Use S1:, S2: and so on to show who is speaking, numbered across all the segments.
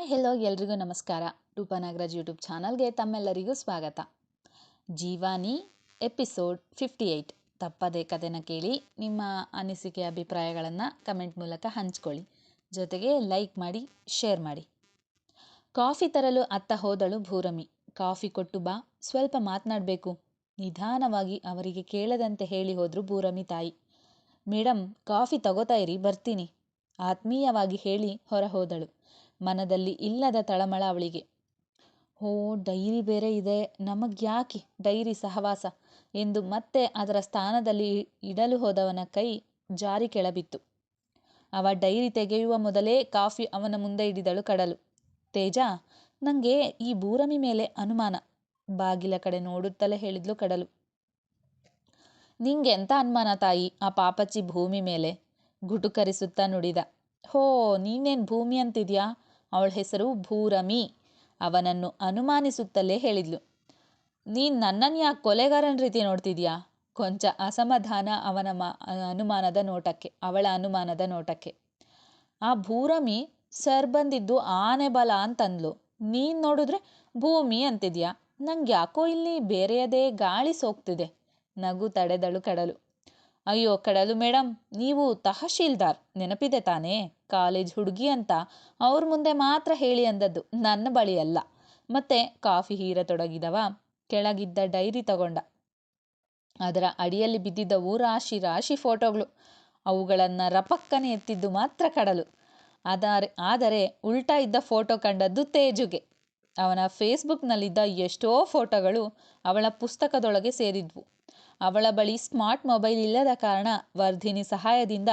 S1: Hi hello ಎಲ್ರಿಗೂ ನಮಸ್ಕಾರ. Roopa Nagaraj YouTube ಚಾನಲ್ಗೆ ತಮ್ಮೆಲ್ಲರಿಗೂ ಸ್ವಾಗತ. ಜೀವಾನಿ ಎಪಿಸೋಡ್ ಫಿಫ್ಟಿ ಏಯ್ಟ್ ತಪ್ಪದೇ ಕಥೆನ ಕೇಳಿ ನಿಮ್ಮ ಅನಿಸಿಕೆ, ಅಭಿಪ್ರಾಯಗಳನ್ನು ಕಮೆಂಟ್ ಮೂಲಕ ಹಂಚ್ಕೊಳ್ಳಿ. ಜೊತೆಗೆ ಲೈಕ್ ಮಾಡಿ ಶೇರ್ ಮಾಡಿ. ಕಾಫಿ ತರಲು ಅತ್ತ ಹೋದಳು ಭೂರಮಿ. ಕಾಫಿ ಕೊಟ್ಟು ಬಾ, ಸ್ವಲ್ಪ ಮಾತನಾಡಬೇಕು. ನಿಧಾನವಾಗಿ ಅವರಿಗೆ ಕೇಳದಂತೆ ಹೇಳಿ ಹೋದರು ಭೂರಮಿ ತಾಯಿ. ಮೇಡಮ್ ಕಾಫಿ ತಗೋತಾ ಇರಿ, ಬರ್ತೀನಿ. ಆತ್ಮೀಯವಾಗಿ ಹೇಳಿ ಹೊರ ಹೋದಳು. ಮನದಲ್ಲಿ ಇಲ್ಲದ ತಳಮಳ ಅವಳಿಗೆ. ಓ ಡೈರಿ ಬೇರೆ ಇದೆ. ನಮಗ್ಯಾಕೆ ಡೈರಿ ಸಹವಾಸ? ಎಂದು ಮತ್ತೆ ಅದರ ಸ್ಥಾನದಲ್ಲಿ ಇಡಲು ಹೋದವನ ಕೈ ಜಾರಿ ಕೆಳಬಿತ್ತು. ಅವ ಡೈರಿ ತೆಗೆಯುವ ಮೊದಲೇ ಕಾಫಿ ಅವನ ಮುಂದೆ ಹಿಡಿದಳು ಕಡಲು. ತೇಜ ನನಗೆ ಈ ಬೂರಮಿ ಮೇಲೆ ಅನುಮಾನ. ಬಾಗಿಲ ಕಡೆ ನೋಡುತ್ತಲೇ ಹೇಳಿದ್ಲು ಕಡಲು. ನಿಂಗೆ ಎಂಥ ಅನುಮಾನ ತಾಯಿ ಆ ಪಾಪಚ್ಚಿ ಭೂಮಿ ಮೇಲೆ? ಗುಟುಕರಿಸುತ್ತಾ ನುಡಿದ. ಹೋ, ನೀನೇನು ಭೂಮಿ ಅಂತಿದ್ಯಾ? ಅವಳ ಹೆಸರು ಭೂರಮಿ. ಅವನನ್ನು ಅನುಮಾನಿಸುತ್ತಲೇ ಹೇಳಿದ್ಲು. ನೀನು ನನ್ನನ್ನು ಯಾಕೆ ಕೊಲೆಗಾರನ ರೀತಿ ನೋಡ್ತಿದ್ಯಾ? ಕೊಂಚ ಅಸಮಾಧಾನ ಅವನ ಮ, ಅನುಮಾನದ ನೋಟಕ್ಕೆ, ಅವಳ ಅನುಮಾನದ ನೋಟಕ್ಕೆ. ಆ ಭೂರಮಿ ಸರ್ ಬಂದಿದ್ದು ಆನೆ ಬಲ ಅಂತಂದ್ಲು. ನೀನು ನೋಡಿದ್ರೆ ಭೂಮಿ ಅಂತಿದ್ಯಾ? ನಂಗೆ ಯಾಕೋ ಇಲ್ಲಿ ಬೇರೆಯದೇ ಗಾಳಿ ಸೋಗ್ತಿದೆ ನಗು ತಡೆದಳು ಕಡಲು. ಅಯ್ಯೋ ಕಡಲು ಮೇಡಮ್ ನೀವು ತಹಶೀಲ್ದಾರ್, ನೆನಪಿದೆ ತಾನೇ? ಕಾಲೇಜ್ ಹುಡುಗಿ ಅಂತ ಅವ್ರ ಮುಂದೆ ಮಾತ್ರ ಹೇಳಿ ಅಂದದ್ದು ನನ್ನ ಬಳಿ ಅಲ್ಲ. ಮತ್ತೆ ಕಾಫಿ ಹೀರತೊಡಗಿದವ ಕೆಳಗಿದ್ದ ಡೈರಿ ತಗೊಂಡ. ಅದರ ಅಡಿಯಲ್ಲಿ ಬಿದ್ದಿದ್ದವು ರಾಶಿ ರಾಶಿ ಫೋಟೋಗಳು. ಅವುಗಳನ್ನು ರಪಕ್ಕನೆ ಎತ್ತಿದ್ದು ಮಾತ್ರ ಕಡಲು. ಆದರೆ ಆದರೆ ಉಲ್ಟಾ ಇದ್ದ ಫೋಟೋ ಕಂಡದ್ದು ತೇಜುಗೆ. ಅವನ ಫೇಸ್ಬುಕ್ನಲ್ಲಿದ್ದ ಎಷ್ಟೋ ಫೋಟೋಗಳು ಅವಳ ಪುಸ್ತಕದೊಳಗೆ ಸೇರಿದ್ವು. ಅವಳ ಬಳಿ ಸ್ಮಾರ್ಟ್ ಮೊಬೈಲ್ ಇಲ್ಲದ ಕಾರಣ ವರ್ಧಿನಿ ಸಹಾಯದಿಂದ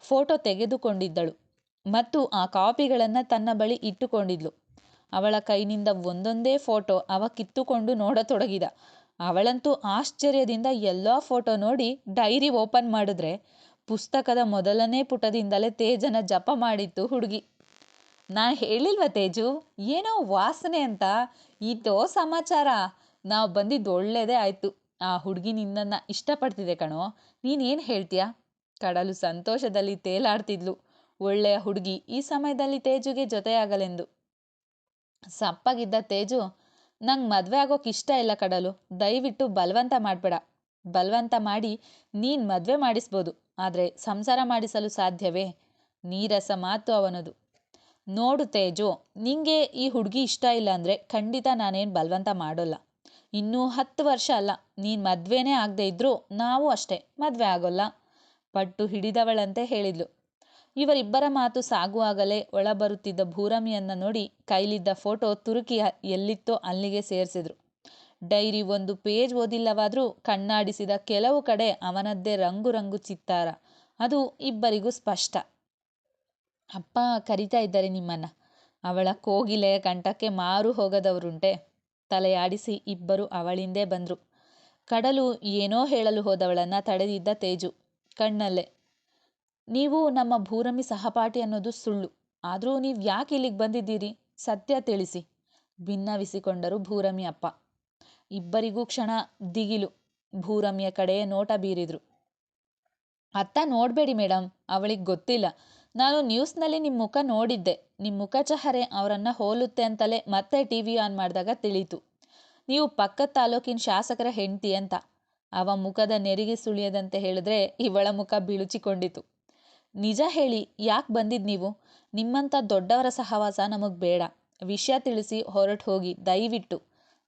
S1: ಫೋಟೋ ತೆಗೆದುಕೊಂಡಿದ್ದಳು ಮತ್ತು ಆ ಕಾಪಿಗಳನ್ನು ತನ್ನ ಬಳಿ ಇಟ್ಟುಕೊಂಡಿದ್ಲು. ಅವಳ ಕೈನಿಂದ ಒಂದೊಂದೇ ಫೋಟೋ ಅವ ಕಿತ್ತುಕೊಂಡು ನೋಡತೊಡಗಿದ. ಅವಳಂತೂ ಆಶ್ಚರ್ಯದಿಂದ ಎಲ್ಲ ಫೋಟೋ ನೋಡಿ ಡೈರಿ ಓಪನ್ ಮಾಡಿದ್ರೆ ಪುಸ್ತಕದ ಮೊದಲನೇ ಪುಟದಿಂದಲೇ ತೇಜನ ಜಪ ಮಾಡಿತ್ತು ಹುಡುಗಿ. ನಾನು ಹೇಳಿಲ್ವ ತೇಜು, ಏನೋ ವಾಸನೆ ಅಂತ, ಇದೋ ಸಮಾಚಾರ. ನಾವು ಬಂದಿದ್ದು ಒಳ್ಳೇದೇ ಆಯಿತು. ಆ ಹುಡುಗಿ ನಿನ್ನನ್ನು ಇಷ್ಟಪಡ್ತಿದೆ ಕಣೋ. ನೀನೇನು ಹೇಳ್ತೀಯಾ? ಕಡಲು ಸಂತೋಷದಲ್ಲಿ ತೇಲಾಡ್ತಿದ್ಲು. ಒಳ್ಳೆಯ ಹುಡುಗಿ ಈ ಸಮಯದಲ್ಲಿ ತೇಜುಗೆ ಜೊತೆಯಾಗಲೆಂದು. ಸಪ್ಪಗಿದ್ದ ತೇಜು, ನಂಗೆ ಮದುವೆ ಆಗೋಕೆ ಇಷ್ಟ ಇಲ್ಲ ಕಡಲು. ದಯವಿಟ್ಟು ಬಲವಂತ ಮಾಡಬೇಡ. ಬಲವಂತ ಮಾಡಿ ನೀನು ಮದುವೆ ಮಾಡಿಸ್ಬೋದು. ಆದರೆ ಸಂಸಾರ ಮಾಡಿಸಲು ಸಾಧ್ಯವೇ? ನೀರಸ ಮಾತು ಅವನದು. ನೋಡು ತೇಜು, ನಿಂಗೆ ಈ ಹುಡುಗಿ ಇಷ್ಟ ಇಲ್ಲ ಅಂದರೆ ಖಂಡಿತ ನಾನೇನು ಬಲವಂತ ಮಾಡೋಲ್ಲ. ಇನ್ನೂ ಹತ್ತು ವರ್ಷ ಅಲ್ಲ. ನೀನು ಮದುವೆನೇ ಆಗದೆ ಇದ್ದರೂ ನಾವು ಅಷ್ಟೇ, ಮದುವೆ ಆಗೋಲ್ಲ. ಪಟ್ಟು ಹಿಡಿದವಳಂತೆ ಹೇಳಿದ್ಲು. ಇವರಿಬ್ಬರ ಮಾತು ಸಾಗುವಾಗಲೇ ಒಳ ಬರುತ್ತಿದ್ದ ಭೂರಮಿಯನ್ನು ನೋಡಿ ಕೈಲಿದ್ದ ಫೋಟೋ ತುರುಕಿ ಎಲ್ಲಿತ್ತೋ ಅಲ್ಲಿಗೆ ಸೇರಿಸಿದ್ರು. ಡೈರಿ ಒಂದು ಪೇಜ್ ಓದಿಲ್ಲವಾದರೂ ಕಣ್ಣಾಡಿಸಿದ ಕೆಲವು ಕಡೆ ಅವನದ್ದೇ ರಂಗು ರಂಗು ಚಿತ್ತಾರ. ಅದು ಇಬ್ಬರಿಗೂ ಸ್ಪಷ್ಟ. ಅಪ್ಪ ಕರಿತಾ ಇದ್ದಾರೆ ನಿಮ್ಮನ್ನ. ಅವಳ ಕೋಗಿಲೆಯ ಕಂಠಕ್ಕೆ ಮಾರು ಹೋಗದವರುಂಟೆ. ತಲೆಯಾಡಿಸಿ ಇಬ್ಬರು ಅವಳಿಂದೇ ಬಂದರು. ಕಡಲು ಏನೋ ಹೇಳಲು ಹೋದವಳನ್ನ ತಡೆದಿದ್ದ ತೇಜು. ಕಣ್ಣಲ್ಲೇ. ನೀವು ನಮ್ಮ ಭೂರಮಿ ಸಹಪಾಠಿ ಅನ್ನೋದು ಸುಳ್ಳು. ಆದರೂ ನೀವು ಯಾಕೆ ಇಲ್ಲಿಗೆ ಬಂದಿದ್ದೀರಿ? ಸತ್ಯ ತಿಳಿಸಿ. ಭಿನ್ನವಿಸಿಕೊಂಡರು ಭೂರಮಿ ಅಪ್ಪ. ಇಬ್ಬರಿಗೂ ಕ್ಷಣ ದಿಗಿಲು. ಭೂರಮಿಯ ಕಡೆಯೇ ನೋಟ ಬೀರಿದ್ರು. ಅತ್ತ ನೋಡಬೇಡಿ ಮೇಡಮ್ ಅವಳಿಗೆ ಗೊತ್ತಿಲ್ಲ. ನಾನು ನ್ಯೂಸ್ನಲ್ಲಿ ನಿಮ್ಮ ಮುಖ ನೋಡಿದ್ದೆ. ನಿಮ್ಮ ಮುಖ ಚಹರೆ ಅವರನ್ನು ಹೋಲುತ್ತೆ ಅಂತಲೇ ಮತ್ತೆ ಟಿ ವಿ ಆನ್ ಮಾಡಿದಾಗ ತಿಳಿತು. ನೀವು ಪಕ್ಕದ ತಾಲೂಕಿನ ಶಾಸಕರ ಹೆಂಡತಿ ಅಂತ. ಅವ ಮುಖದ ನೆರಿಗೆ ಸುಳಿಯದಂತೆ ಹೇಳಿದ್ರೆ ಇವಳ ಮುಖ ಬಿಳುಚಿಕೊಂಡಿತು. ನಿಜ ಹೇಳಿ, ಯಾಕೆ ಬಂದಿದ್ದು ನೀವು? ನಿಮ್ಮಂಥ ದೊಡ್ಡವರ ಸಹವಾಸ ನಮಗೆ ಬೇಡ. ವಿಷಯ ತಿಳಿಸಿ ಹೊರಟು ಹೋಗಿ, ದಯವಿಟ್ಟು.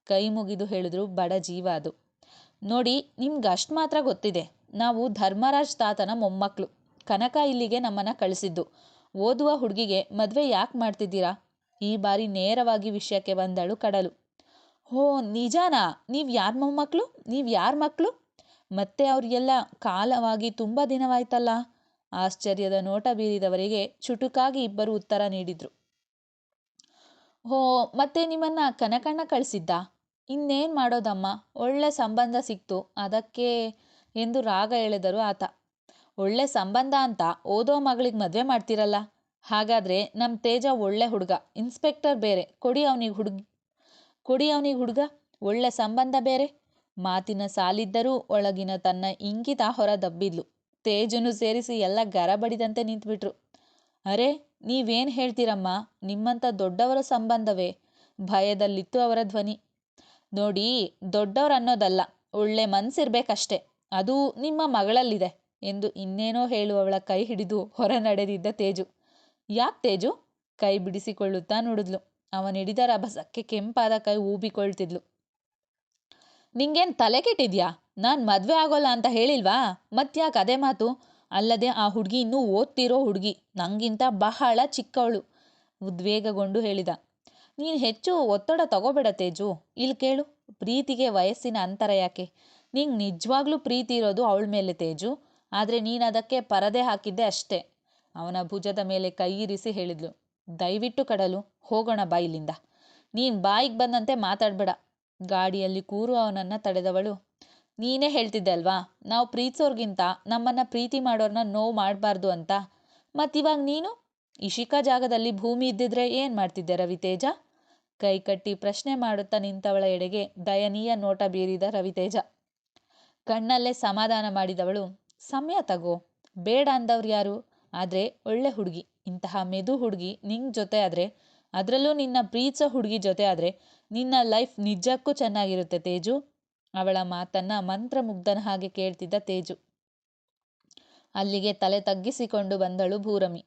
S1: ಕೈ ಮುಗಿದು ಹೇಳಿದ್ರು ಬಡ ಜೀವ ಅದು. ನೋಡಿ, ನಿಮ್ಗೆ ಅಷ್ಟು ಮಾತ್ರ ಗೊತ್ತಿದೆ. ನಾವು ಧರ್ಮರಾಜ್ ತಾತನ ಮೊಮ್ಮಕ್ಕಳು ಕನಕ ಇಲ್ಲಿಗೆ ನಮ್ಮನ್ನು ಕಳಿಸಿದ್ದು. ಓದುವ ಹುಡುಗಿಗೆ ಮದುವೆ ಯಾಕೆ ಮಾಡ್ತಿದ್ದೀರಾ? ಈ ಬಾರಿ ನೇರವಾಗಿ ವಿಷಯಕ್ಕೆ ಬಂದಳು ಕಡಲು. ಹೋ, ನಿಜಾನಾ? ನೀವು ಯಾರ ಮೊಮ್ಮಕ್ಕಳು ನೀವು ಯಾರ ಮಕ್ಕಳು ಮತ್ತೆ ಅವರಿಗೆಲ್ಲ ಕಾಲವಾಗಿ ತುಂಬ ದಿನವಾಯ್ತಲ್ಲ? ಆಶ್ಚರ್ಯದ ನೋಟ ಬೀರಿದವರಿಗೆ ಚುಟುಕಾಗಿ ಇಬ್ಬರು ಉತ್ತರ ನೀಡಿದ್ರು. ಹೋ, ಮತ್ತೆ ನಿಮ್ಮನ್ನ ಕನಕಣ್ಣ ಕಳಿಸಿದ್ದ? ಇನ್ನೇನು ಮಾಡೋದಮ್ಮ? ಒಳ್ಳೆ ಸಂಬಂಧ ಸಿಕ್ತು. ಅದಕ್ಕೆ ಎಂದು ರಾಗ ಎಳೆದರು ಆತ. ಒಳ್ಳೆ ಸಂಬಂಧ ಅಂತ ಓದೋ ಮಗಳಿಗೆ ಮದುವೆ ಮಾಡ್ತಿರಲ್ಲ. ಹಾಗಾದರೆ ನಮ್ಮ ತೇಜ ಒಳ್ಳೆ ಹುಡುಗ, ಇನ್ಸ್ಪೆಕ್ಟರ್ ಬೇರೆ. ಕೊಡಿ ಅವನಿಗೆ ಹುಡುಗ, ಕೊಡಿ ಅವನಿಗೆ ಹುಡುಗ. ಒಳ್ಳೆ ಸಂಬಂಧ ಬೇರೆ. ಮಾತಿನ ಸಾಲಿದ್ದರೂ ಒಳಗಿನ ತನ್ನ ಇಂಗಿತ ಹೊರ ದಬ್ಬಿದ್ಲು. ತೇಜನು ಸೇರಿಸಿ ಎಲ್ಲ ಗರ ಬಡಿದಂತೆ ನಿಂತುಬಿಟ್ರು. ಅರೆ, ನೀವೇನು ಹೇಳ್ತೀರಮ್ಮ? ನಿಮ್ಮಂಥ ದೊಡ್ಡವರ ಸಂಬಂಧವೇ? ಭಯದಲ್ಲಿತ್ತು ಅವರ ಧ್ವನಿ. ನೋಡಿ, ದೊಡ್ಡವ್ರು ಅನ್ನೋದಲ್ಲ, ಒಳ್ಳೆ ಮನಸ್ಸಿರ್ಬೇಕಷ್ಟೆ ಅದು ನಿಮ್ಮ ಮಗಳಲ್ಲಿದೆ. ಎಂದು ಇನ್ನೇನೋ ಹೇಳುವವಳ ಕೈ ಹಿಡಿದು ಹೊರ ನಡೆದಿದ್ದ ತೇಜು. ಯಾಕೆ ತೇಜು? ಕೈ ಬಿಡಿಸಿಕೊಳ್ಳುತ್ತಾ ನುಡಿದ್ಲು. ಅವನಿಡಿದ ರಭಸಕ್ಕೆ ಕೆಂಪಾದ ಕೈ ಊಬಿಕೊಳ್ತಿದ್ಲು. ನಿಂಗೇನ್ ತಲೆ ಕೆಟ್ಟಿದ್ಯಾ? ನಾನು ಮದುವೆ ಆಗೋಲ್ಲ ಅಂತ ಹೇಳಿಲ್ವಾ? ಮತ್ತ್ಯಾಕೆ ಅದೇ ಮಾತು? ಅಲ್ಲದೆ ಆ ಹುಡುಗಿ ಇನ್ನೂ ಓದ್ತಿರೋ ಹುಡುಗಿ. ನಂಗಿಂತ ಬಹಳ ಚಿಕ್ಕವಳು. ಉದ್ವೇಗಗೊಂಡು ಹೇಳಿದ. ನೀನು ಹೆಚ್ಚು ಒತ್ತಡ ತಗೋಬೇಡ ತೇಜು. ಇಲ್ಲಿ ಕೇಳು, ಪ್ರೀತಿಗೆ ವಯಸ್ಸಿನ ಅಂತರ ಯಾಕೆ? ನಿಂಗೆ ನಿಜವಾಗ್ಲೂ ಪ್ರೀತಿ ಇರೋದು ಅವಳ ಮೇಲೆ ತೇಜು. ಆದರೆ ನೀನು ಅದಕ್ಕೆ ಪರದೆ ಹಾಕಿದ್ದೆ ಅಷ್ಟೇ. ಅವನ ಭುಜದ ಮೇಲೆ ಕೈ ಇರಿಸಿ ಹೇಳಿದ್ಲು, ದಯವಿಟ್ಟು ಕಡಲು, ಹೋಗೋಣ ಬಾ ಇಲ್ಲಿಂದ. ನೀನು ಬಾಯಿಗೆ ಬಂದಂತೆ ಮಾತಾಡಬೇಡ. ಗಾಡಿಯಲ್ಲಿ ಕೂರು ಅವನನ್ನು ತಡೆದವಳು, ನೀನೇ ಹೇಳ್ತಿದ್ದೆ ಅಲ್ವಾ? ನಾವು ಪ್ರೀತಿಸೋರ್ಗಿಂತ ನಮ್ಮನ್ನು ಪ್ರೀತಿ ಮಾಡೋರನ್ನ ನೋವು ಮಾಡಬಾರ್ದು ಅಂತ. ಮತ್ತಿವಾಗ ನೀನು? ಇಶಿಕಾ ಜಾಗದಲ್ಲಿ ಭೂಮಿ ಇದ್ದಿದ್ರೆ ಏನು ಮಾಡ್ತಿದ್ದೆ ರವಿತೇಜ? ಕೈ ಕಟ್ಟಿ ಪ್ರಶ್ನೆ ಮಾಡುತ್ತಾ ನಿಂತವಳ ಎಡೆಗೆ ದಯನೀಯ ನೋಟ ಬೀರಿದ ರವಿತೇಜ. ಕಣ್ಣಲ್ಲೇ ಸಮಾಧಾನ ಮಾಡಿದವಳು ಸಮಯ ತಗೋ. ಬೇಡ ಅಂದವ್ರು ಯಾರು? ಆದರೆ ಒಳ್ಳೆ ಹುಡುಗಿ. ಇಂತಹ ಮೆದು ಹುಡುಗಿ ನಿಂಗೆ ಜೊತೆ ಆದರೆ, ಅದರಲ್ಲೂ ನಿನ್ನ ಪ್ರೀತಿಸೋ ಹುಡುಗಿ ಜೊತೆ ಆದರೆ ನಿನ್ನ ಲೈಫ್ ನಿಜಕ್ಕೂ ಚೆನ್ನಾಗಿರುತ್ತೆ ತೇಜು. ಅವಳ ಮಾತನ್ನು ಮಂತ್ರಮುಗ್ಧನ ಹಾಗೆ ಕೇಳ್ತಿದ್ದ ತೇಜು. ಅಲ್ಲಿಗೆ ತಲೆ ತಗ್ಗಿಸಿಕೊಂಡು ಬಂದಳು ಭೂರಮಿ.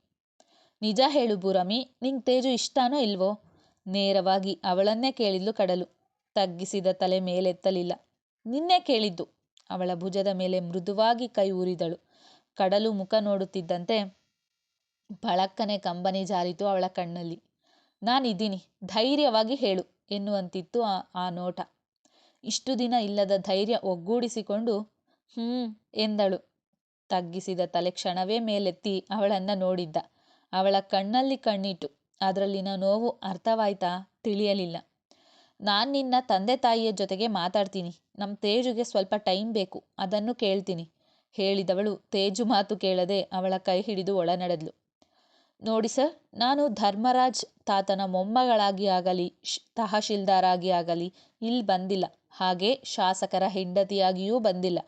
S1: ನಿಜ ಹೇಳು ಭೂರಮಿ, ನಿಂಗೆ ತೇಜು ಇಷ್ಟನೋ ಇಲ್ವೋ? ನೇರವಾಗಿ ಅವಳನ್ನೇ ಕೇಳಿದ್ಲು ಕಡಲು. ತಗ್ಗಿಸಿದ ತಲೆ ಮೇಲೆತ್ತಲಿಲ್ಲ. ನಿನ್ನೆ ಕೇಳಿದ್ದು. ಅವಳ ಭುಜದ ಮೇಲೆ ಮೃದುವಾಗಿ ಕೈ ಊರಿದಳು. ಕಡಲು ಮುಖ ನೋಡುತ್ತಿದ್ದಂತೆ ಬಳಕ್ಕನೆ ಕಂಬನಿ ಜಾರಿತು ಅವಳ ಕಣ್ಣಲ್ಲಿ. ನಾನಿದ್ದೀನಿ ಧೈರ್ಯವಾಗಿ ಹೇಳು, ಎನ್ನುವಂತಿತ್ತು ಆ ಆ ನೋಟ. ಇಷ್ಟು ದಿನ ಇಲ್ಲದ ಧೈರ್ಯ ಒಗ್ಗೂಡಿಸಿಕೊಂಡು ಹ್ಞೂ ಎಂದಳು. ತಗ್ಗಿಸಿದ ತಲೆ ಕ್ಷಣವೇ ಮೇಲೆತ್ತಿ ಅವಳನ್ನು ನೋಡಿದ್ದ. ಅವಳ ಕಣ್ಣಲ್ಲಿ ಕಣ್ಣಿಟ್ಟು, ಅದರಲ್ಲಿನ ನೋವು ಅರ್ಥವಾಯ್ತಾ? ತಿಳಿಯಲಿಲ್ಲ. ನಾನು ನಿನ್ನ ತಂದೆ ತಾಯಿಯ ಜೊತೆಗೆ ಮಾತಾಡ್ತೀನಿ. ನಮ್ಮ ತೇಜುಗೆ ಸ್ವಲ್ಪ ಟೈಮ್ ಬೇಕು, ಅದನ್ನು ಕೇಳ್ತೀನಿ. ಹೇಳಿದವಳು ತೇಜು ಮಾತು ಕೇಳದೆ ಅವಳ ಕೈ ಹಿಡಿದು ಒಳನಡೆದ್ಲು. ನೋಡಿ ಸರ್, ನಾನು ಧರ್ಮರಾಜ್ ತಾತನ ಮೊಮ್ಮಗಳಾಗಿ ಆಗಲಿ ತಹಶೀಲ್ದಾರಾಗಿ ಆಗಲಿ ಇಲ್ಲಿ ಬಂದಿಲ್ಲ. ಹಾಗೆ ಶಾಸಕರ ಹೆಂಡತಿಯಾಗಿಯೂ ಬಂದಿಲ್ಲ.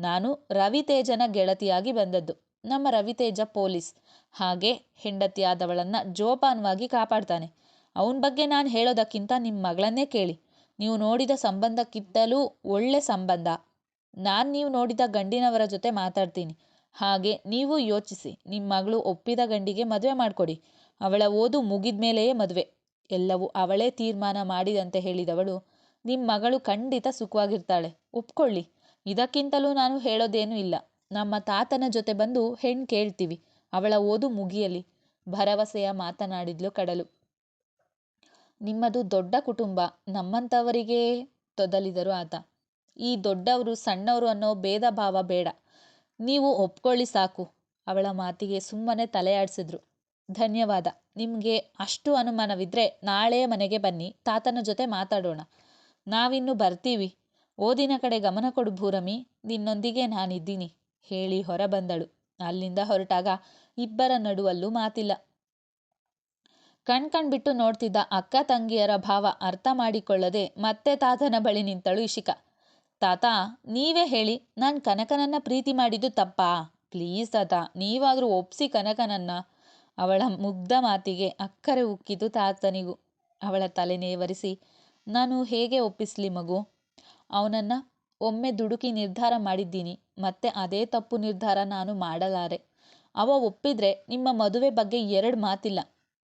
S1: ನಾನು ರವಿತೇಜನ ಗೆಳತಿಯಾಗಿ ಬಂದದ್ದು. ನಮ್ಮ ರವಿತೇಜ ಪೊಲೀಸ್. ಹಾಗೆ ಹೆಂಡತಿಯಾದವಳನ್ನು ಜೋಪಾನವಾಗಿ ಕಾಪಾಡ್ತಾನೆ. ಅವನ ಬಗ್ಗೆ ನಾನು ಹೇಳೋದಕ್ಕಿಂತ ನಿಮ್ಮ ಮಗಳನ್ನೇ ಕೇಳಿ. ನೀವು ನೋಡಿದ ಸಂಬಂಧಕ್ಕಿಂತಲೂ ಒಳ್ಳೆ ಸಂಬಂಧ. ನಾನು ನೀವು ನೋಡಿದ ಗಂಡಿನವರ ಜೊತೆ ಮಾತಾಡ್ತೀನಿ. ಹಾಗೆ ನೀವು ಯೋಚಿಸಿ ನಿಮ್ಮ ಮಗಳು ಒಪ್ಪಿದ ಗಂಡಿಗೆ ಮದುವೆ ಮಾಡಿಕೊಡಿ. ಅವಳ ಓದು ಮುಗಿದ ಮೇಲೆಯೇ ಮದುವೆ. ಎಲ್ಲವೂ ಅವಳೇ ತೀರ್ಮಾನ ಮಾಡಿದಂತೆ ಹೇಳಿದವಳು ನಿಮ್ಮ ಮಗಳು ಖಂಡಿತ ಸುಖವಾಗಿರ್ತಾಳೆ. ಒಪ್ಕೊಳ್ಳಿ. ಇದಕ್ಕಿಂತಲೂ ನಾನು ಹೇಳೋದೇನೂ ಇಲ್ಲ. ನಮ್ಮ ತಾತನ ಜೊತೆ ಬಂದು ಹೆಣ್ಣು ಕೇಳ್ತೀವಿ. ಅವಳ ಓದು ಮುಗಿಯಲಿ. ಭರವಸೆಯ ಮಾತನಾಡಿದ್ಲು ಕಡಲು. ನಿಮ್ಮದು ದೊಡ್ಡ ಕುಟುಂಬ, ನಮ್ಮಂಥವರಿಗೆ ತೊದಲಿದರು ಆತ. ಈ ದೊಡ್ಡವರು ಸಣ್ಣವರು ಅನ್ನೋ ಭೇದ ಭಾವ ಬೇಡ. ನೀವು ಒಪ್ಕೊಳ್ಳಿ ಸಾಕು. ಅವಳ ಮಾತಿಗೆ ಸುಮ್ಮನೆ ತಲೆಯಾಡಿಸಿದ್ರು ಧನ್ಯವಾದ. ನಿಮಗೆ ಅಷ್ಟು ಅನುಮಾನವಿದ್ದರೆ ನಾಳೆ ಮನೆಗೆ ಬನ್ನಿ, ತಾತನ ಜೊತೆ ಮಾತಾಡೋಣ. ನಾವಿನ್ನು ಬರ್ತೀವಿ. ಓದಿನ ಕಡೆ ಗಮನ ಕೊಡು ಭೂರಮಿ, ನಿನ್ನೊಂದಿಗೆ ನಾನಿದ್ದೀನಿ, ಹೇಳಿ ಹೊರಬಂದಳು. ಅಲ್ಲಿಂದ ಹೊರಟಾಗ ಇಬ್ಬರ ನಡುವಲ್ಲೂ ಮಾತಿಲ್ಲ. ಕಣ್ ಕಣ್ಬಿಟ್ಟು ನೋಡ್ತಿದ್ದ ಅಕ್ಕ ತಂಗಿಯರ ಭಾವ ಅರ್ಥ ಮಾಡಿಕೊಳ್ಳದೆ ಮತ್ತೆ ತಾತನ ಬಳಿ ನಿಂತಳು ಇಶಿಕ. ತಾತ, ನೀವೇ ಹೇಳಿ, ನಾನು ಕನಕನನ್ನ ಪ್ರೀತಿ ಮಾಡಿದ್ದು ತಪ್ಪಾ? ಪ್ಲೀಸ್ ತಾತ, ನೀವಾದರೂ ಒಪ್ಸಿ ಕನಕನನ್ನ. ಅವಳ ಮುಗ್ಧ ಮಾತಿಗೆ ಅಕ್ಕರೆ ಉಕ್ಕಿತು ತಾತನಿಗೂ. ಅವಳ ತಲೆ ನೇವರಿಸಿ, ನಾನು ಹೇಗೆ ಒಪ್ಪಿಸ್ಲಿ ಮಗು? ಅವನನ್ನ ಒಮ್ಮೆ ದುಡುಕಿ ನಿರ್ಧಾರ ಮಾಡಿದ್ದೀನಿ, ಮತ್ತೆ ಅದೇ ತಪ್ಪು ನಿರ್ಧಾರ ನಾನು ಮಾಡಲಾರೆ. ಅವ ಒಪ್ಪಿದ್ರೆ ನಿಮ್ಮ ಮದುವೆ ಬಗ್ಗೆ ಎರಡು ಮಾತಿಲ್ಲ.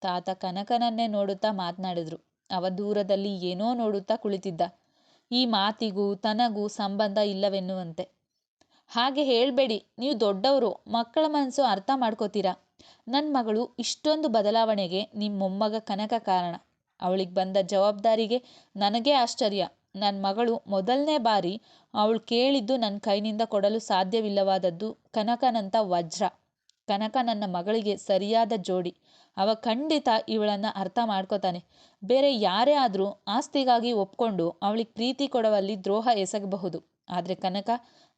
S1: ತಾತ ಕನಕನನ್ನೇ ನೋಡುತ್ತಾ ಮಾತನಾಡಿದ್ರು. ಅವ ದೂರದಲ್ಲಿ ಏನೋ ನೋಡುತ್ತಾ ಕುಳಿತಿದ್ದ. ಈ ಮಾತಿಗೂ ತನಗೂ ಸಂಬಂಧ ಇಲ್ಲವೆನ್ನುವಂತೆ. ಹಾಗೆ ಹೇಳಬೇಡಿ, ನೀವು ದೊಡ್ಡವರು, ಮಕ್ಕಳ ಮನಸ್ಸು ಅರ್ಥ ಮಾಡ್ಕೋತೀರಾ? ನನ್ನ ಮಗಳು ಇಷ್ಟೊಂದು ಬದಲಾವಣೆಗೆ ನಿಮ್ಮ ಮೊಮ್ಮಗ ಕನಕ ಕಾರಣ. ಅವಳಿಗೆ ಬಂದ ಜವಾಬ್ದಾರಿಗೆ ನನಗೇ ಆಶ್ಚರ್ಯ. ನನ್ನ ಮಗಳು ಮೊದಲನೇ ಬಾರಿ ಅವಳು ಕೇಳಿದ್ದು ನನ್ನ ಕೈನಿಂದ ಕೊಡಲು ಸಾಧ್ಯವಿಲ್ಲವಾದದ್ದು ಕನಕನಂತ ವಜ್ರ. ಕನಕ ನನ್ನ ಮಗಳಿಗೆ ಸರಿಯಾದ ಜೋಡಿ. ಅವ ಖಂಡಿತ ಇವಳನ್ನು ಅರ್ಥ ಮಾಡ್ಕೋತಾನೆ. ಬೇರೆ ಯಾರೇ ಆದರೂ ಆಸ್ತಿಗಾಗಿ ಒಪ್ಕೊಂಡು ಅವಳಿಗೆ ಪ್ರೀತಿ ಕೊಡುವಲ್ಲಿ ದ್ರೋಹ ಎಸಗಬಹುದು. ಆದರೆ ಕನಕ,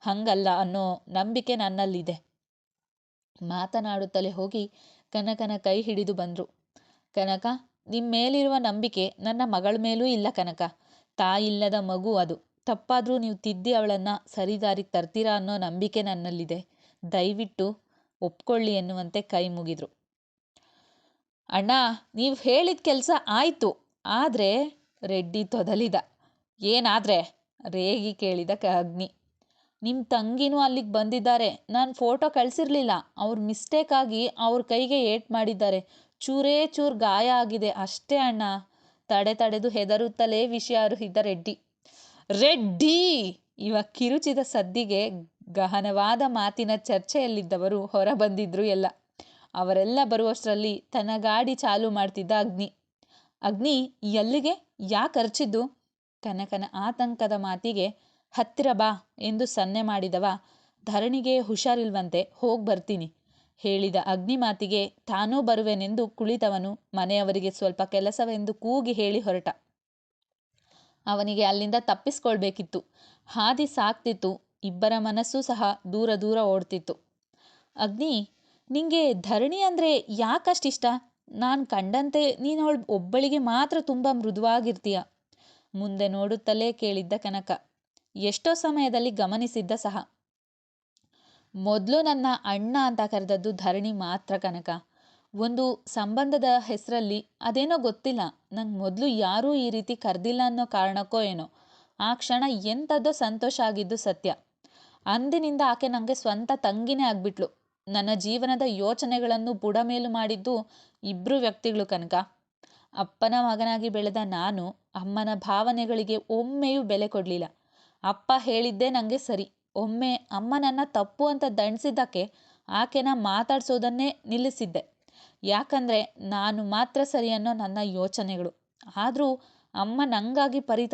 S1: ಹಂಗಲ್ಲ ಅನ್ನೋ ನಂಬಿಕೆ ನನ್ನಲ್ಲಿದೆ. ಮಾತನಾಡುತ್ತಲೇ ಹೋಗಿ ಕನಕನ ಕೈ ಹಿಡಿದು ಬಂದರು. ಕನಕ ನಿಮ್ಮ ಮೇಲಿರುವ ನಂಬಿಕೆ ನನ್ನ ಮಗಳ ಮೇಲೂ ಇಲ್ಲ ಕನಕ. ತಾಯಿಲ್ಲದ ಮಗು ಅದು. ತಪ್ಪಾದರೂ ನೀವು ತಿದ್ದಿ ಅವಳನ್ನು ಸರಿದಾರಿಗೆ ತರ್ತೀರಾ ಅನ್ನೋ ನಂಬಿಕೆ ನನ್ನಲ್ಲಿದೆ. ದಯವಿಟ್ಟು ಒಪ್ಕೊಳ್ಳಿ ಎನ್ನುವಂತೆ ಕೈ ಮುಗಿದ್ರು. ಅಣ್ಣ, ನೀವು ಹೇಳಿದ ಕೆಲಸ ಆಯಿತು. ಆದರೆ ರೆಡ್ಡಿ ತೊದಲಿದ. ಏನಾದರೆ? ರೇಗಿ ಕೇಳಿದ ಕ ಅಗ್ನಿ. ನಿಮ್ಮ ತಂಗಿನೂ ಅಲ್ಲಿಗೆ ಬಂದಿದ್ದಾರೆ. ನಾನು ಫೋಟೋ ಕಳಿಸಿರ್ಲಿಲ್ಲ. ಅವ್ರ ಮಿಸ್ಟೇಕಾಗಿ ಅವ್ರ ಕೈಗೆ ಏಟ್ ಮಾಡಿದ್ದಾರೆ. ಚೂರೇ ಚೂರು ಗಾಯ ಆಗಿದೆ. ಅಷ್ಟೇ ಅಣ್ಣ. ತಡೆ ತಡೆದು ಹೆದರುತ್ತಲೇ ವಿಷಯ ಅರುಹಿದ್ದ ರೆಡ್ಡಿ. ರೆಡ್ಡಿ! ಇವ ಕಿರುಚಿದ ಸದ್ದಿಗೆ ಗಹನವಾದ ಮಾತಿನ ಚರ್ಚೆಯಲ್ಲಿದ್ದವರು ಹೊರ ಬಂದಿದ್ರು ಎಲ್ಲ. ಅವರೆಲ್ಲ ಬರುವಷ್ಟರಲ್ಲಿ ತನ್ನ ಗಾಡಿ ಚಾಲು ಮಾಡ್ತಿದ್ದ ಅಗ್ನಿ. ಅಗ್ನಿ, ಎಲ್ಲಿಗೆ? ಯಾಕೆ ಅರ್ಚಿದ್ದು ಕನಕನ ಆತಂಕದ ಮಾತಿಗೆ, ಹತ್ತಿರ ಬಾ ಎಂದು ಸನ್ನೆ ಮಾಡಿದವ, ಧರಣಿಗೆ ಹುಷಾರಿಲ್ವಂತೆ, ಹೋಗಿ ಬರ್ತೀನಿ ಹೇಳಿದ ಅಗ್ನಿ ಮಾತಿಗೆ, ತಾನೂ ಬರುವೆನೆಂದು ಕುಳಿತವನು, ಮನೆಯವರಿಗೆ ಸ್ವಲ್ಪ ಕೆಲಸವೆಂದು ಕೂಗಿ ಹೇಳಿ ಹೊರಟ. ಅವನಿಗೆ ಅಲ್ಲಿಂದ ತಪ್ಪಿಸ್ಕೊಳ್ಬೇಕಿತ್ತು. ಹಾದಿ ಸಾಕ್ತಿತ್ತು, ಇಬ್ಬರ ಮನಸ್ಸು ಸಹ ದೂರ ದೂರ ಓಡ್ತಿತ್ತು. ಅಗ್ನಿ ನಿಂಗೆ ಧರಣಿ ಅಂದರೆ ಯಾಕಷ್ಟಿಷ್ಟ ನಾನು ಕಂಡಂತೆ ನೀನು ಅವಳು ಒಬ್ಬಳಿಗೆ ಮಾತ್ರ ತುಂಬ ಮೃದುವಾಗಿರ್ತೀಯ. ಮುಂದೆ ನೋಡುತ್ತಲೇ ಕೇಳಿದ್ದ ಕನಕ. ಎಷ್ಟೋ ಸಮಯದಲ್ಲಿ ಗಮನಿಸಿದ್ದ ಸಹ. ಮೊದಲು ನನ್ನ ಅಣ್ಣ ಅಂತ ಕರೆದದ್ದು ಧರಣಿ ಮಾತ್ರ ಕನಕ. ಒಂದು ಸಂಬಂಧದ ಹೆಸರಲ್ಲಿ ಅದೇನೋ ಗೊತ್ತಿಲ್ಲ. ನಂಗೆ ಮೊದಲು ಯಾರೂ ಈ ರೀತಿ ಕರೆದಿಲ್ಲ ಅನ್ನೋ ಕಾರಣಕ್ಕೋ ಏನೋ. ಆ ಕ್ಷಣ ಎಂಥದ್ದೋ ಸಂತೋಷ ಆಗಿದ್ದು ಸತ್ಯ. ಅಂದಿನಿಂದ ಆಕೆ ನನಗೆ ಸ್ವಂತ ತಂಗಿನೇ ಆಗಿಬಿಟ್ಲು. ನನ್ನ ಜೀವನದ ಯೋಚನೆಗಳನ್ನು ಬುಡಮೇಲು ಮಾಡಿದ್ದು ಇಬ್ಬರು ವ್ಯಕ್ತಿಗಳು ಕನಕ. ಅಪ್ಪನ ಮಗನಾಗಿ ಬೆಳೆದ ನಾನು ಅಮ್ಮನ ಭಾವನೆಗಳಿಗೆ ಒಮ್ಮೆಯೂ ಬೆಲೆ ಕೊಡಲಿಲ್ಲ. ಅಪ್ಪ ಹೇಳಿದ್ದೇ ನನಗೆ ಸರಿ. ಒಮ್ಮೆ ಅಮ್ಮ ನನ್ನ ತಪ್ಪು ಅಂತ ದಂಡಿಸಿದ್ದಕ್ಕೆ ಆಕೆನ ಮಾತಾಡ್ಸೋದನ್ನೇ ನಿಲ್ಲಿಸಿದ್ದೆ. ಯಾಕಂದರೆ ನಾನು ಮಾತ್ರ ಸರಿ ಅನ್ನೋ ನನ್ನ ಯೋಚನೆಗಳು. ಆದರೂ ಅಮ್ಮ ನಂಗಾಗಿ ಪರಿತ,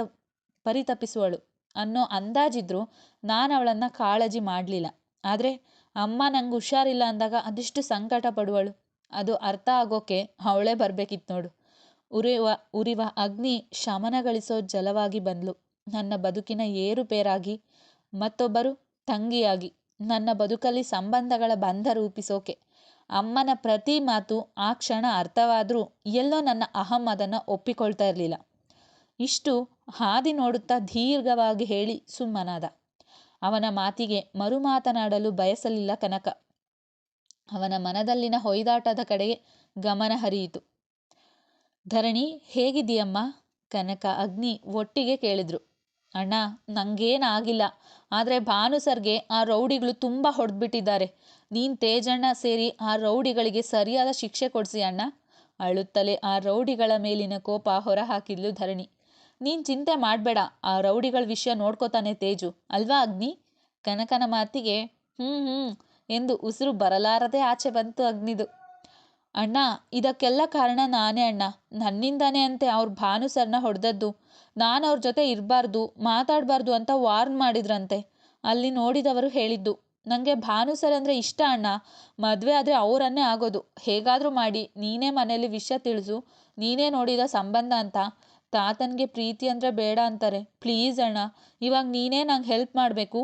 S1: ಪರಿತಪಿಸುವಳು ಅನ್ನೋ ಅಂದಾಜಿದ್ರು ನಾನು ಅವಳನ್ನು ಕಾಳಜಿ ಮಾಡಲಿಲ್ಲ. ಆದರೆ ಅಮ್ಮ ನಂಗೆ ಹುಷಾರಿಲ್ಲ ಅಂದಾಗ ಅದೆಷ್ಟು ಸಂಕಟ ಪಡುವಳು. ಅದು ಅರ್ಥ ಆಗೋಕೆ ಅವಳೇ ಬರಬೇಕಿತ್ತು ನೋಡು. ಉರಿವ ಉರಿವ ಅಗ್ನಿ ಶಮನಗಳಿಸೋ ಜಲವಾಗಿ ಬಂದ್ಲು. ನನ್ನ ಬದುಕಿನ ಏರುಪೇರಾಗಿ ಮತ್ತೊಬ್ಬರು ತಂಗಿಯಾಗಿ, ನನ್ನ ಬದುಕಲ್ಲಿ ಸಂಬಂಧಗಳ ಬಂಧ ರೂಪಿಸೋಕೆ. ಅಮ್ಮನ ಪ್ರತಿ ಮಾತು ಆ ಕ್ಷಣ ಅರ್ಥವಾದರೂ ಎಲ್ಲೋ ನನ್ನ ಅಹಂ ಅದನ್ನು ಒಪ್ಪಿಕೊಳ್ತಾ ಇರಲಿಲ್ಲ. ಇಷ್ಟು ಹಾದಿ ನೋಡುತ್ತಾ ದೀರ್ಘವಾಗಿ ಹೇಳಿ ಸುಮ್ಮನಾದ. ಅವನ ಮಾತಿಗೆ ಮರು ಮಾತನಾಡಲು ಬಯಸಲಿಲ್ಲ ಕನಕ. ಅವನ ಮನದಲ್ಲಿನ ಹೊಯ್ದಾಟದ ಕಡೆಗೆ ಗಮನ ಹರಿಯಿತು. ಧರಣಿ ಹೇಗಿದೆಯಮ್ಮ ಕನಕ ಅಗ್ನಿ ಒಟ್ಟಿಗೆ ಕೇಳಿದ್ರು. ಅಣ್ಣ, ನಂಗೇನಾಗಿಲ್ಲ. ಆದರೆ ಭಾನು ಸರ್ಗೆ ಆ ರೌಡಿಗಳು ತುಂಬ ಹೊಡೆದ್ಬಿಟ್ಟಿದ್ದಾರೆ. ನೀನು ತೇಜಣ್ಣ ಸೇರಿ ಆ ರೌಡಿಗಳಿಗೆ ಸರಿಯಾದ ಶಿಕ್ಷೆ ಕೊಡಿಸಿ ಅಣ್ಣ. ಅಳುತ್ತಲೇ ಆ ರೌಡಿಗಳ ಮೇಲಿನ ಕೋಪ ಹೊರಹಾಕಿದ್ಲು ಧರಣಿ. ನೀನು ಚಿಂತೆ ಮಾಡಬೇಡ. ಆ ರೌಡಿಗಳ ವಿಷಯ ನೋಡ್ಕೋತಾನೆ ತೇಜು. ಅಲ್ವಾ ಅಗ್ನಿ? ಕನಕನ ಮಾತಿಗೆ ಹ್ಞೂ ಹ್ಞೂ ಎಂದು ಉಸಿರು ಬರಲಾರದೆ ಆಚೆ ಬಂತು ಅಗ್ನಿದು. ಅಣ್ಣ, ಇದಕ್ಕೆಲ್ಲ ಕಾರಣ ನಾನೇ ಅಣ್ಣ. ನನ್ನಿಂದಾನೇ ಅಂತೆ ಅವ್ರ ಭಾನು ಸರ್ನ ಹೊಡೆದದ್ದು. ನಾನು ಅವ್ರ ಜೊತೆ ಇರಬಾರ್ದು, ಮಾತಾಡಬಾರ್ದು ಅಂತ ವಾರ್ನ್ ಮಾಡಿದ್ರಂತೆ. ಅಲ್ಲಿ ನೋಡಿದವರು ಹೇಳಿದ್ದು ನನಗೆ ಭಾನು ಸರ್ ಅಂದರೆ ಇಷ್ಟ ಅಣ್ಣ. ಮದುವೆ ಆದರೆ ಅವರನ್ನೇ ಆಗೋದು. ಹೇಗಾದರೂ ಮಾಡಿ, ನೀನೇ ಮನೇಲಿ ವಿಷಯ ತಿಳಿಸು, ನೀನೇ ನೋಡಿದ ಸಂಬಂಧ ಅಂತ. ತಾತನಿಗೆ ಪ್ರೀತಿ ಅಂದರೆ ಬೇಡ ಅಂತಾರೆ. ಪ್ಲೀಸ್ ಅಣ್ಣ, ಇವಾಗ ನೀನೇ ನಂಗೆ ಹೆಲ್ಪ್ ಮಾಡಬೇಕು.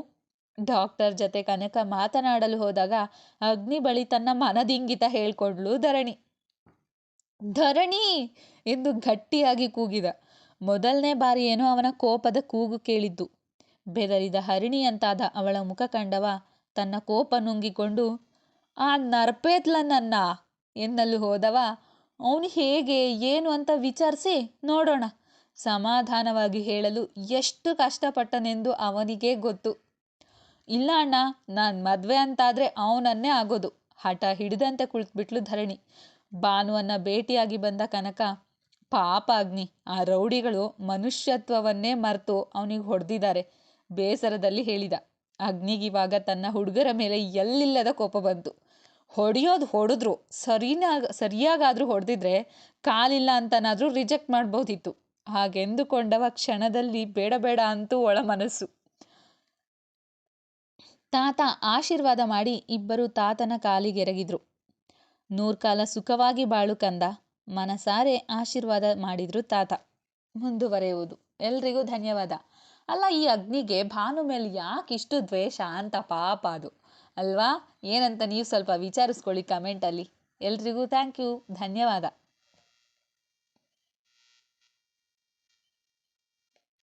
S1: ಡಾಕ್ಟರ್ ಜೊತೆ ಕನಕ ಮಾತನಾಡಲು ಹೋದಾಗ ಅಗ್ನಿ ಬಳಿ ತನ್ನ ಮನದಿಂಗಿತ ಹೇಳ್ಕೊಂಡ್ಲು ಧರಣಿ. ಧರಣಿ! ಎಂದು ಗಟ್ಟಿಯಾಗಿ ಕೂಗಿದ. ಮೊದಲನೇ ಬಾರಿ ಏನೋ ಅವನ ಕೋಪದ ಕೂಗು ಕೇಳಿದ್ದು. ಬೆದರಿದ ಹರಿಣಿಯಂತಾದ ಅವಳ ಮುಖ ಕಂಡವ ತನ್ನ ಕೋಪ ನುಂಗಿಕೊಂಡು, ಆ ನರ್ಪೇತ್ಲ ನನ್ನ ಎನ್ನಲು ಹೋದವ ಅವನು ಹೇಗೆ, ಏನು ಅಂತ ವಿಚಾರಿಸಿ ನೋಡೋಣ. ಸಮಾಧಾನವಾಗಿ ಹೇಳಲು ಎಷ್ಟು ಕಷ್ಟಪಟ್ಟನೆಂದು ಅವನಿಗೇ ಗೊತ್ತು. ಇಲ್ಲ ಅಣ್ಣ, ನಾನು ಮದುವೆ ಅಂತಾದರೆ ಅವನನ್ನೇ ಆಗೋದು. ಹಠ ಹಿಡಿದಂತೆ ಕುಳಿತುಬಿಟ್ಲು ಧರಣಿ. ಭಾನುವನ್ನು ಭೇಟಿಯಾಗಿ ಬಂದ ಕನಕ, ಪಾಪ ಅಗ್ನಿ, ಆ ರೌಡಿಗಳು ಮನುಷ್ಯತ್ವವನ್ನೇ ಮರೆತು ಅವನಿಗೆ ಹೊಡೆದಿದ್ದಾರೆ, ಬೇಸರದಲ್ಲಿ ಹೇಳಿದ. ಅಗ್ನಿಗಿವಾಗ ತನ್ನ ಹುಡುಗರ ಮೇಲೆ ಎಲ್ಲಿಲ್ಲದ ಕೋಪ ಬಂತು. ಹೊಡೆಯೋದು ಹೊಡೆದ್ರು. ಸರಿನಾಗ, ಸರಿಯಾಗಾದರೂ ಹೊಡೆದಿದ್ರೆ ಕಾಲಿಲ್ಲ ಅಂತನಾದರೂ ರಿಜೆಕ್ಟ್ ಮಾಡ್ಬೋದಿತ್ತು. ಹಾಗೆಂದುಕೊಂಡವ ಕ್ಷಣದಲ್ಲಿ ಬೇಡ ಬೇಡ ಅಂತೂ ಒಳ ಮನಸ್ಸು. ತಾತ ಆಶೀರ್ವಾದ ಮಾಡಿ ಇಬ್ಬರು ತಾತನ ಕಾಲಿಗೆರಗಿದ್ರು. ನೂರ್ಕಾಲ ಸುಖವಾಗಿ ಬಾಳು ಕಂದ. ಮನಸಾರೆ ಆಶೀರ್ವಾದ ಮಾಡಿದ್ರು ತಾತ. ಮುಂದುವರೆಯುವುದು. ಎಲ್ರಿಗೂ ಧನ್ಯವಾದ. ಅಲ್ಲ, ಈ ಅಗ್ನಿಗೆ ಭಾನು ಮೇಲೆ ಯಾಕೆ ಇಷ್ಟು ದ್ವೇಷ ಅಂತ ಪಾಪ ಅದು. ಅಲ್ವಾ? ಏನಂತ ನೀವು ಸ್ವಲ್ಪ ವಿಚಾರಿಸ್ಕೊಳ್ಳಿ ಕಮೆಂಟಲ್ಲಿ ಎಲ್ರಿಗೂ ಥ್ಯಾಂಕ್ ಯು ಧನ್ಯವಾದ.